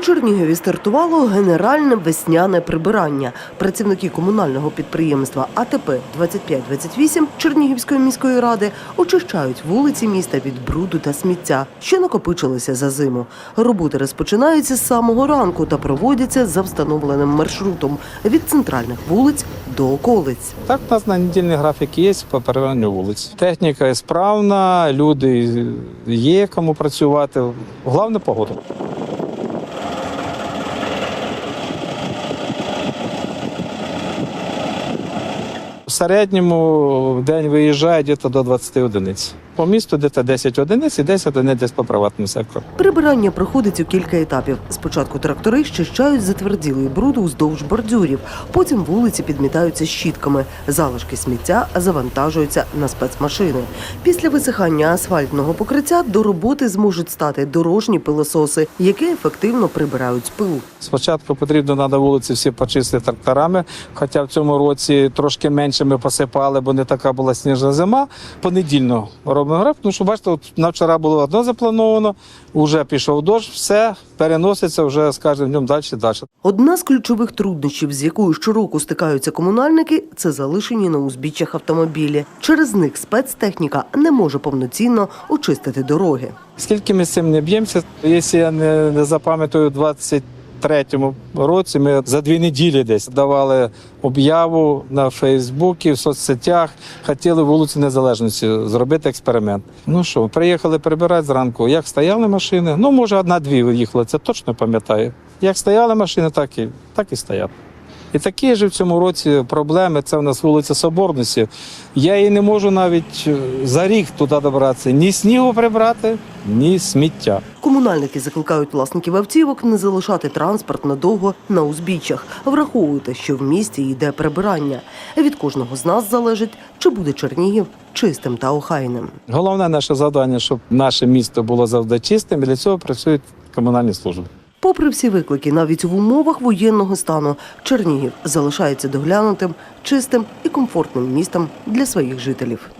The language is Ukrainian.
Чернігові стартувало генеральне весняне прибирання. Працівники комунального підприємства АТП 2528 Чернігівської міської ради очищають вулиці міста від бруду та сміття, що накопичилося за зиму. Роботи розпочинаються з самого ранку та проводяться за встановленим маршрутом від центральних вулиць до околиць. Так, у нас на недільний графік є по переверненню вулиць. Техніка справна, люди є кому працювати. Головне погода. В середньому день виїжджає десь до 20 одиниць. По місту десь 10 одиниць і 10 одиниць десь по приватному сектору. Прибирання проходить у кілька етапів. Спочатку трактори щищають затверділий бруд уздовж бордюрів, потім вулиці підмітаються щітками, залишки сміття завантажуються на спецмашини. Після висихання асфальтного покриття до роботи зможуть стати дорожні пилососи, які ефективно прибирають з пилу. Спочатку потрібно треба вулиці всі почистити тракторами, хоча в цьому році трошки менше ми посипали, бо не така була сніжна зима. Понедільно робимо графік, тому що бачите, от на вчора було одно заплановано, вже пішов дощ, все переноситься вже з кожним днем далі. Далі одна з ключових труднощів, з якою щороку стикаються комунальники, це залишені на узбіччях автомобілі. Через них спецтехніка не може повноцінно очистити дороги. Скільки ми з цим не б'ємося, якщо я не запам'ятаю 20 2023 році ми за дві неділі десь давали об'яву на Фейсбуці, в соцсетях. Хотіли вулиці Незалежності зробити експеримент. Ну що, приїхали прибирати зранку, як стояли машини? Ну, може, одна-дві виїхала, це точно пам'ятаю. Як стояли машини, так і так і стоять. І такі ж в цьому році проблеми. Це в нас вулиця Соборності. Я її не можу навіть е, за рік туди добратися. Ні снігу прибрати, ні сміття. Комунальники закликають власників автівок не залишати транспорт надовго на узбіччях. Враховуйте, що в місті йде прибирання. Від кожного з нас залежить, чи буде Чернігів чистим та охайним. Головне наше завдання, щоб наше місто було завжди чистим, і для цього працюють комунальні служби. Попри всі виклики, навіть в умовах воєнного стану Чернігів залишається доглянутим, чистим і комфортним містом для своїх жителів.